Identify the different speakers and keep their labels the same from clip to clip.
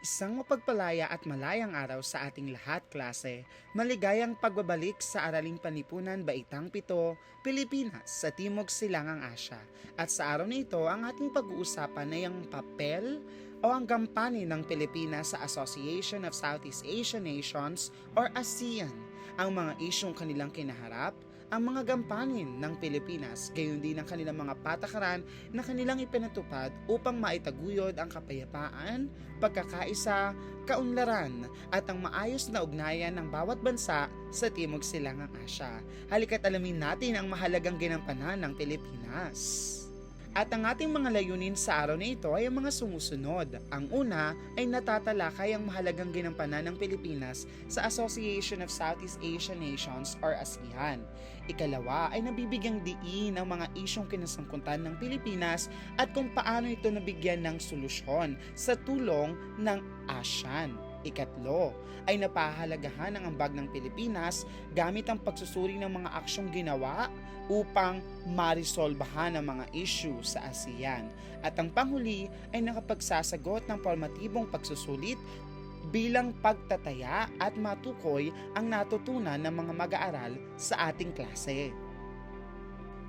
Speaker 1: Isang mapagpalaya at malayang araw sa ating lahat, klase. Maligayang pagbabalik sa Araling Panipunan Baitang Pito, Pilipinas sa Timog Silangang Asya. At sa araw na ito, ang ating pag-uusapan ay ang papel o ang gampanin ng Pilipinas sa Association of Southeast Asian Nations or ASEAN, ang mga isyong kanilang kinaharap, ang mga gampanin ng Pilipinas, gayon din ang kanilang mga patakaran na kanilang ipinatupad upang maitaguyod ang kapayapaan, pagkakaisa, kaunlaran at ang maayos na ugnayan ng bawat bansa sa Timog Silangang Asya. Halika't alamin natin ang mahalagang ginampanan ng Pilipinas. At ang ating mga layunin sa araw na ito ay ang mga sumusunod. Ang una ay natatalakay ang mahalagang ginampanan ng Pilipinas sa Association of Southeast Asian Nations or ASEAN. Ikalawa ay nabibigyang diin ang mga isyong kinasangkutan ng Pilipinas at kung paano ito nabigyan ng solusyon sa tulong ng ASEAN. Ikatlo ay napahalagahan ang ambag ng Pilipinas gamit ang pagsusuri ng mga aksyong ginawa upang marisolbahan ang mga issue sa ASEAN. At ang panghuli ay nakapagsasagot ng formatibong pagsusulit bilang pagtataya at matukoy ang natutunan ng mga mag-aaral sa ating klase.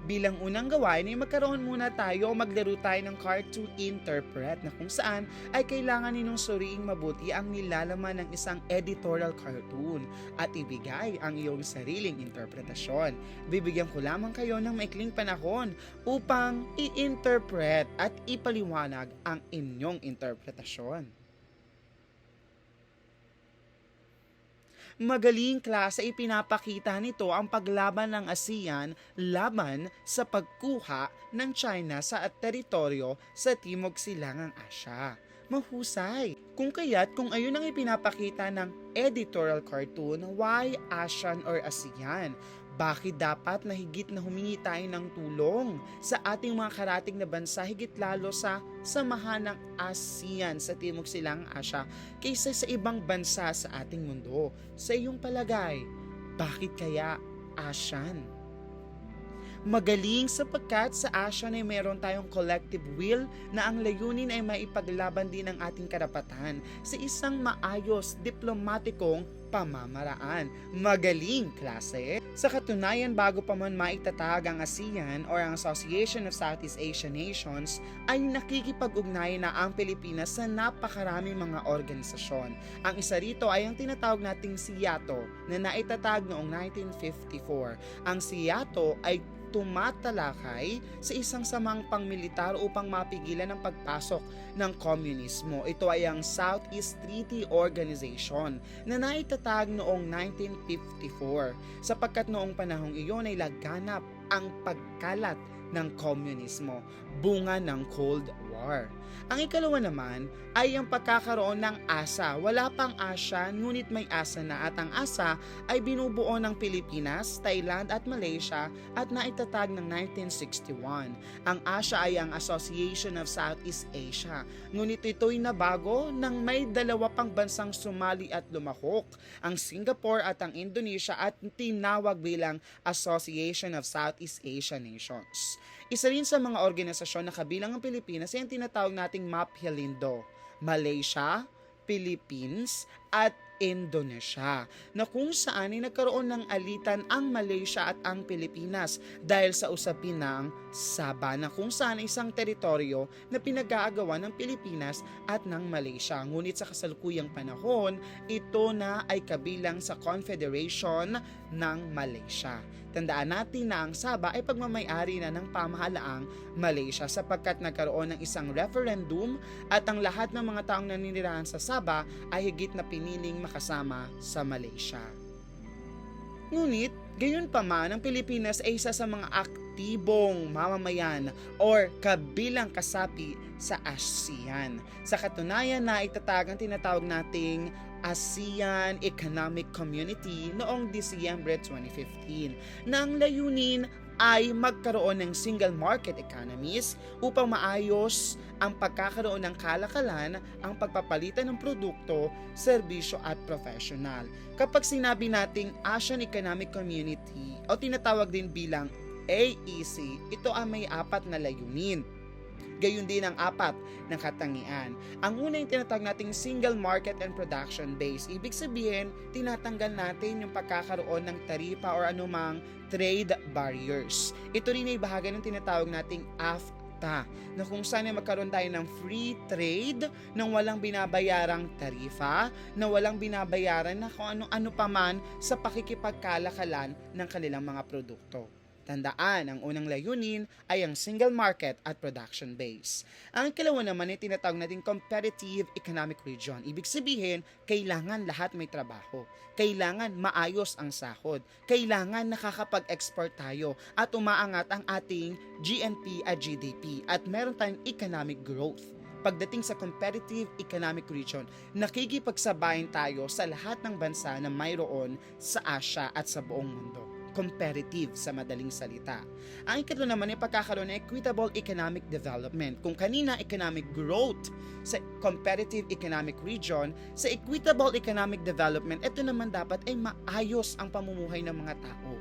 Speaker 1: Bilang unang gawain ay magkaroon muna tayo o maglaro tayo ng card to interpret na kung saan ay kailangan ninyong suriing mabuti ang nilalaman ng isang editorial cartoon at ibigay ang iyong sariling interpretasyon. Bibigyan ko lamang kayo ng maikling panahon upang i-interpret at ipaliwanag ang inyong interpretasyon. Magaling klase ipinapakita nito ang paglaban ng ASEAN laban sa pagkuha ng China sa at teritoryo sa Timog Silangang Asya. Mahusay. Kung kaya't kung ayun ang ipinapakita ng editorial cartoon, why ASEAN or ASEAN? Bakit dapat na higit na humingi tayo ng tulong sa ating mga karating na bansa higit lalo sa samahan ng ASEAN sa Timog Silang Asya kaysa sa ibang bansa sa ating mundo? Sa iyong palagay, bakit kaya ASEAN? Magaling sapagkat sa ASEAN ay meron tayong collective will na ang layunin ay maipaglaban din ang ating karapatan sa isang maayos diplomatikong pamamaraan. Magaling, klase! Sa katunayan, bago pa man maitatag ang ASEAN or ang Association of Southeast Asian Nations, ay nakikipag-ugnayan na ang Pilipinas sa napakaraming mga organisasyon. Ang isa rito ay ang tinatawag nating SIATO na naitatag noong 1954. Ang SIATO ay tumatalakay sa isang samang pangmilitar upang mapigilan ang pagpasok ng komunismo. Ito ay ang Southeast Treaty Organization na naitatag noong 1954 sapagkat noong panahong iyon ay laganap ang pagkalat ng komunismo, bunga ng Cold War. Ang ikalawa naman ay ang pagkakaroon ng ASA. Wala pang ASA, ngunit may ASA na at ang ASA ay binubuo ng Pilipinas, Thailand at Malaysia at naitatag ng 1961. Ang ASA ay ang Association of Southeast Asia. Ngunit ito'y nabago nang may dalawa pang bansang sumali at lumahok, ang Singapore at ang Indonesia at tinawag bilang Association of Southeast Asian Nations. Isa rin sa mga organisasyon na kabilang ang Pilipinas ay ang tinatawag nating MAPHILINDO, Malaysia, Philippines, at Indonesia na kung saan ay nagkaroon ng alitan ang Malaysia at ang Pilipinas dahil sa usapin ng Sabah na kung saan ay isang teritoryo na pinag-aagawa ng Pilipinas at ng Malaysia. Ngunit sa kasalukuyang panahon, ito na ay kabilang sa Confederation ng Malaysia. Tandaan natin na ang Sabah ay pagmamayari na ng pamahalaang Malaysia sapagkat nagkaroon ng isang referendum at ang lahat ng mga taong naninirahan sa Sabah ay higit na piniling makasama sa Malaysia. Ngunit, gayon pa man, ang Pilipinas ay isa sa mga aktibong mamamayan or kabilang kasapi sa ASEAN. Sa katunayan na itatag ang tinatawag nating ASEAN Economic Community noong Disyembre 2015 na ang layunin ay magkaroon ng single market economies upang maayos ang pagkakaroon ng kalakalan, ang pagpapalitan ng produkto, serbisyo at professional. Kapag sinabi nating Asian Economic Community o tinatawag din bilang AEC, ito ay may apat na layunin. Gayun din ang apat ng katangian. Ang una yung tinatawag nating single market and production base. Ibig sabihin, tinatanggal natin yung pagkakaroon ng taripa or anumang trade barriers. Ito rin ay bahagi ng tinatawag nating AFTA na kung saan ay magkaroon tayo ng free trade nang walang binabayarang tarifa, na walang binabayaran na kung ano-ano pa man sa pakikipagkalakalan ng kanilang mga produkto. Tandaan, ang unang layunin ay ang single market at production base. Ang ikalawa naman ay tinatawag natin competitive economic region. Ibig sabihin, kailangan lahat may trabaho. Kailangan maayos ang sahod. Kailangan nakakapag-export tayo at umaangat ang ating GNP at GDP at meron tayong economic growth pagdating sa competitive economic region, nakikipagsabayin tayo sa lahat ng bansa na mayroon sa Asia at sa buong mundo competitive sa madaling salita. Ang ikatlo naman ay pagkakaroon ng equitable economic development. Kung kanina economic growth sa competitive economic region, sa equitable economic development, ito naman dapat ay maayos ang pamumuhay ng mga tao.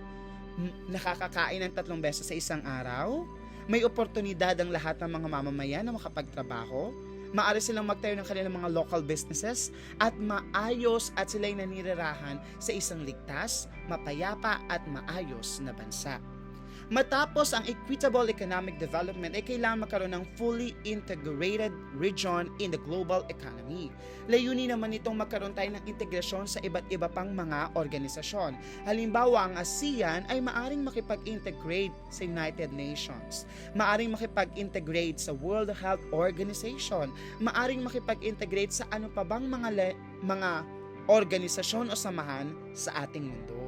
Speaker 1: Nakakakain ng tatlong beses sa isang araw, may oportunidad ang lahat ng mga mamamayan na makapagtrabaho, maaari silang magtayo ng kanilang mga local businesses at maayos at sila'y nanirirahan sa isang ligtas, mapayapa at maayos na bansa. Matapos ang equitable economic development ay kailangan magkaroon ng fully integrated region in the global economy. Layunin naman itong magkaroon tayo ng integrasyon sa iba't iba pang mga organisasyon. Halimbawa, ang ASEAN ay maaring makipag-integrate sa United Nations, maaring makipag-integrate sa World Health Organization, maaring makipag-integrate sa ano pa bang mga mga organisasyon o samahan sa ating mundo.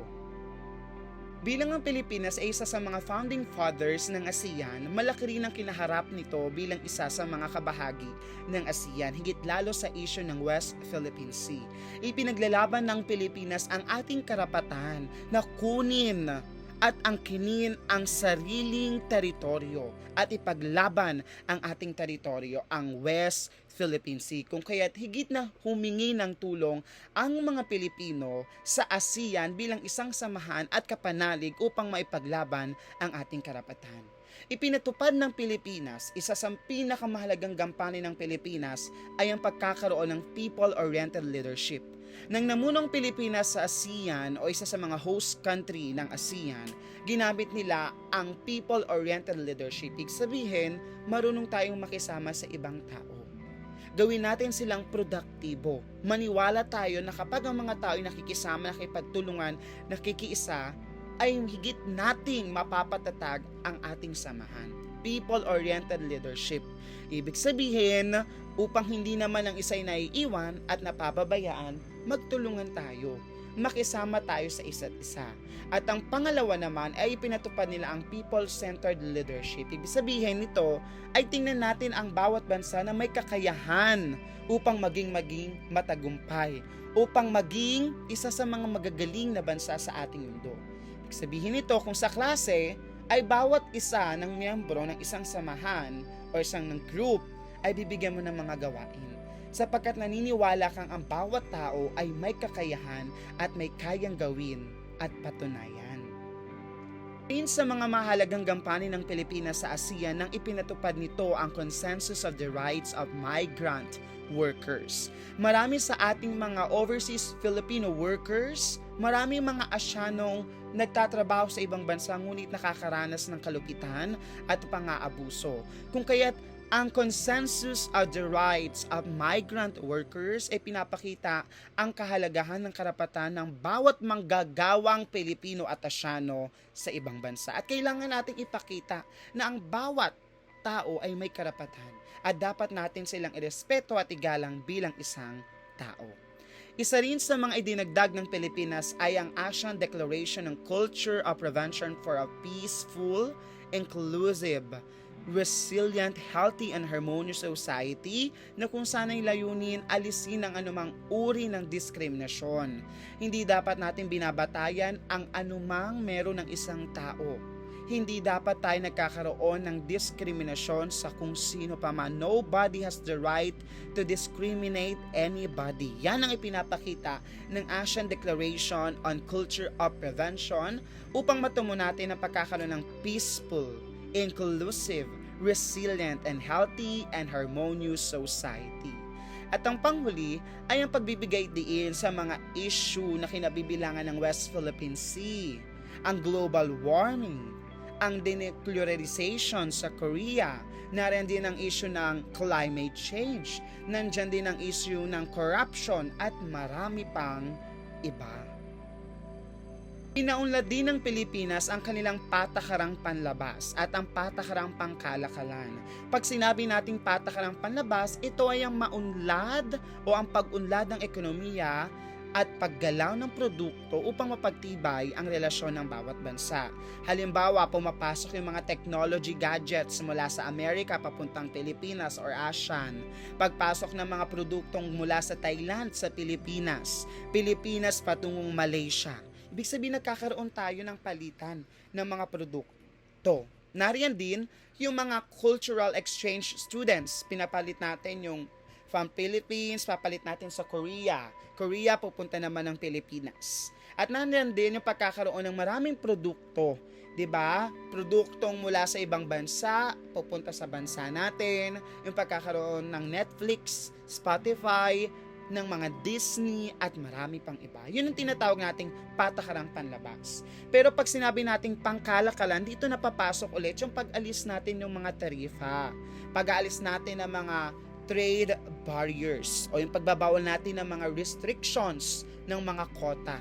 Speaker 1: Bilang ang Pilipinas ay isa sa mga founding fathers ng ASEAN, malaki rin ang kinaharap nito bilang isa sa mga kabahagi ng ASEAN, higit lalo sa issue ng West Philippine Sea. Ipinaglalaban ng Pilipinas ang ating karapatan na kunin at angkinin ang sariling teritoryo at ipaglaban ang ating teritoryo, ang West Philippine Sea. Kung kaya't higit na humingi ng tulong ang mga Pilipino sa ASEAN bilang isang samahan at kapanalig upang maipaglaban ang ating karapatan. Ipinatupad ng Pilipinas, isa sa pinakamahalagang gampanin ng Pilipinas ay ang pagkakaroon ng people-oriented leadership. Nang namunong Pilipinas sa ASEAN o isa sa mga host country ng ASEAN, ginamit nila ang people-oriented leadership. Ibig sabihin, marunong tayong makisama sa ibang tao gawin natin silang produktibo. Maniwala tayo na kapag ang mga tao ay nakikisama, nakipagtulungan, nakikiisa, ay higit nating mapapatatag ang ating samahan. People-oriented leadership. Ibig sabihin, upang hindi naman ang isa'y naiiwan at napapabayaan, magtulungan tayo. Makisama tayo sa isa't isa. At ang pangalawa naman ay pinatupad nila ang people-centered leadership. Ibig sabihin nito ay tingnan natin ang bawat bansa na may kakayahan upang maging maging matagumpay, upang maging isa sa mga magagaling na bansa sa ating mundo. Sabihin nito kung sa klase ay bawat isa ng miyembro ng isang samahan o isang ng group ay bibigyan mo ng mga gawain sapagkat naniniwala kang ang bawat tao ay may kakayahan at may kayang gawin at patunayan. Ayon sa mga mahalagang gampanin ng Pilipinas sa ASEAN nang ipinatupad nito ang Consensus of the Rights of Migrant Workers. Marami sa ating mga overseas Filipino workers, marami mga Asyanong nagtatrabaho sa ibang bansa ngunit nakakaranas ng kalupitan at pang-aabuso. Kung kaya't ang Consensus of the Rights of Migrant Workers ay pinapakita ang kahalagahan ng karapatan ng bawat manggagawang Pilipino at Asyano sa ibang bansa. At kailangan nating ipakita na ang bawat tao ay may karapatan at dapat natin silang irespeto at igalang bilang isang tao. Isa rin sa mga idinagdag ng Pilipinas ay ang Asian Declaration on Culture of Prevention for a Peaceful, Inclusive, resilient, healthy, and harmonious society na kung saan ay layunin alisin ang anumang uri ng diskriminasyon. Hindi dapat natin binabatayan ang anumang meron ng isang tao. Hindi dapat tayo nagkakaroon ng diskriminasyon sa kung sino pa man. Nobody has the right to discriminate anybody. Yan ang ipinapakita ng Asian Declaration on Culture of Prevention upang matumo natin ang pagkakaroon ng peaceful, inclusive, resilient and healthy and harmonious society. At ang panghuli ay ang pagbibigay diin sa mga issue na kinabibilangan ng West Philippine Sea, ang global warming, ang denuclearization sa Korea, nariyan din ang issue ng climate change, nandyan din ang issue ng corruption at marami pang iba. Pinaunlad din ng Pilipinas ang kanilang patakarang panlabas at ang patakarang pangkalakalan. Pag sinabi nating patakarang panlabas, ito ay ang maunlad o ang pag-unlad ng ekonomiya at paggalaw ng produkto upang mapagtibay ang relasyon ng bawat bansa. Halimbawa, pumapasok yung mga technology gadgets mula sa Amerika papuntang Pilipinas or ASEAN. Pagpasok ng mga produktong mula sa Thailand sa Pilipinas. Pilipinas patungong Malaysia. Ibig sabihin nagkakaroon tayo ng palitan ng mga produkto. Nariyan din yung mga cultural exchange students. Pinapalit natin yung from Philippines, papalit natin sa Korea. Korea pupunta naman ng Pilipinas. At nandiyan din yung pagkakaroon ng maraming produkto. 'di ba? Produktong mula sa ibang bansa pupunta sa bansa natin, yung pagkakaroon ng Netflix, Spotify, ng mga Disney at marami pang iba. Yun ang tinatawag nating patakarang panlabas. Pero pag sinabi nating pangkalakalan, dito napapasok ulit yung pag-alis natin ng mga tarifa. Pag-aalis natin ng mga trade barriers o yung pagbabawal natin ng mga restrictions ng mga kota.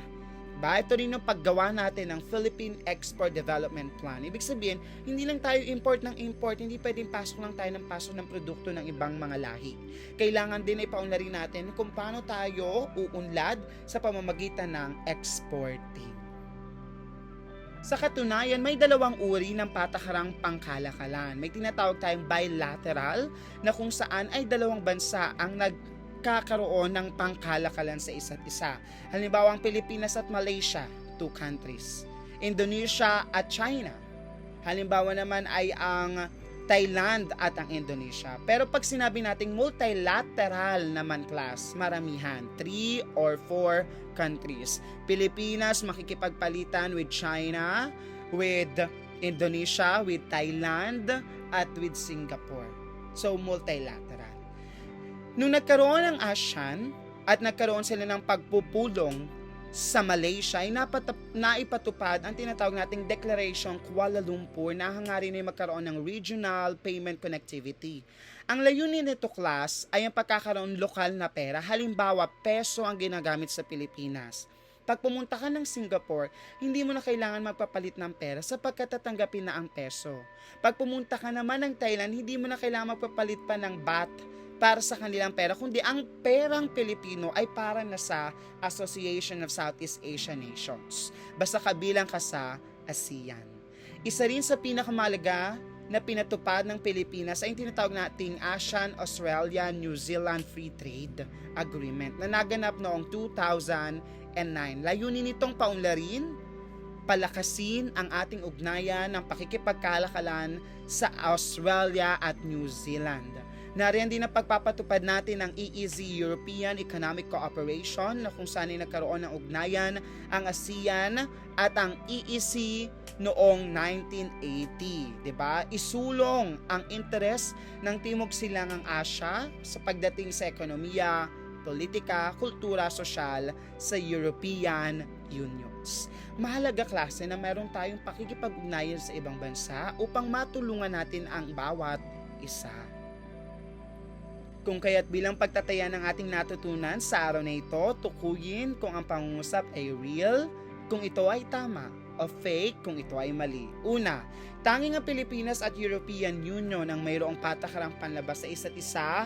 Speaker 1: Ba, ito rin yung paggawa natin ng Philippine Export Development Plan. Ibig sabihin, hindi lang tayo import ng import, hindi pwedeng pasok lang tayo ng pasok ng produkto ng ibang mga lahi. Kailangan din ipaunlarin natin kung paano tayo uunlad sa pamamagitan ng exporting. Sa katunayan, may dalawang uri ng patakarang pangkalakalan. May tinatawag tayong bilateral na kung saan ay dalawang bansa ang nagkakaroon ng pangkalakalan sa isa't isa. Halimbawa, ang Pilipinas at Malaysia, two countries. Indonesia at China. Halimbawa naman ay ang Thailand at ang Indonesia. Pero pag sinabi nating multilateral naman class, maramihan, 3 or 4 countries. Pilipinas makikipagpalitan with China, with Indonesia, with Thailand, at with Singapore. So, multilateral. Nung nagkaroon ng ASEAN at nagkaroon sila ng pagpupulong sa Malaysia ay napatap, naipatupad ang tinatawag nating Declaration Kuala Lumpur na hangarin ay magkaroon ng regional payment connectivity. Ang layunin nito class ay ang pagkakaroon lokal na pera, halimbawa peso ang ginagamit sa Pilipinas. Pag pumunta ka ng Singapore, hindi mo na kailangan magpapalit ng pera sapagkat tatanggapin na ang peso. Pag pumunta ka naman ng Thailand, hindi mo na kailangan magpapalit pa ng baht para sa kanilang pera, kundi ang perang Pilipino ay para na sa Association of Southeast Asian Nations. Basta kabilang ka sa ASEAN. Isa rin sa pinakamalaga na pinatupad ng Pilipinas ay tinatawag nating ASEAN-Australia New Zealand Free Trade Agreement na naganap noong 2009. Layunin nitong paunlarin, palakasin ang ating ugnayan ng pakikipagkalakalan sa Australia at New Zealand. Nariyan din ang pagpapatupad natin ng EEZ European Economic Cooperation na kung saan ay nagkaroon ng ugnayan ang ASEAN at ang EEC noong 1980, 'di ba? Isulong ang interes ng Timog Silangang Asya sa pagdating sa ekonomiya, politika, kultura, sosyal sa European Unions. Mahalaga klase na meron tayong pakikipag-ugnayan sa ibang bansa upang matulungan natin ang bawat isa. Kung kaya't bilang pagtataya ng ating natutunan sa araw na ito, tukuyin kung ang pangungusap ay real, kung ito ay tama, o fake kung ito ay mali. Una, tanging ang Pilipinas at European Union ang mayroong patakarang panlabas sa isa't isa,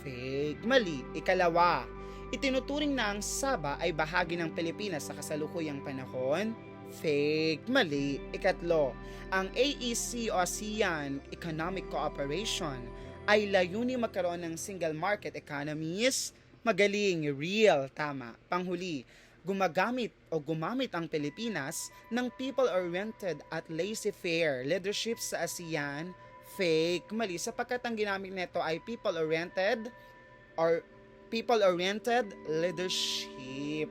Speaker 1: fake, mali. Ikalawa, itinuturing na ang Saba ay bahagi ng Pilipinas sa kasalukuyang panahon, fake, mali. Ikatlo, ang AEC o ASEAN Economic Cooperation ay layunin magkaroon ng single market economies, magaling, real, tama. Panghuli, gumagamit o gumamit ang Pilipinas ng people-oriented at laissez-faire leadership sa ASEAN, fake, mali, sapagkat ang ginamit nito ay people-oriented or people-oriented leadership.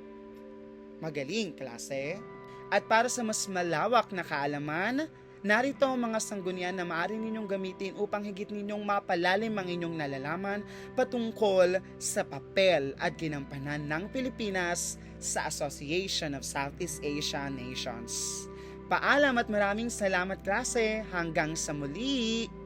Speaker 1: Magaling, klase. At para sa mas malawak na kaalaman, Narito ang mga sanggunian na maaari ninyong gamitin upang higit ninyong mapalalim ang inyong nalalaman patungkol sa papel at ginampanan ng Pilipinas sa Association of Southeast Asian Nations. Paalam at maraming salamat klase. Hanggang sa muli!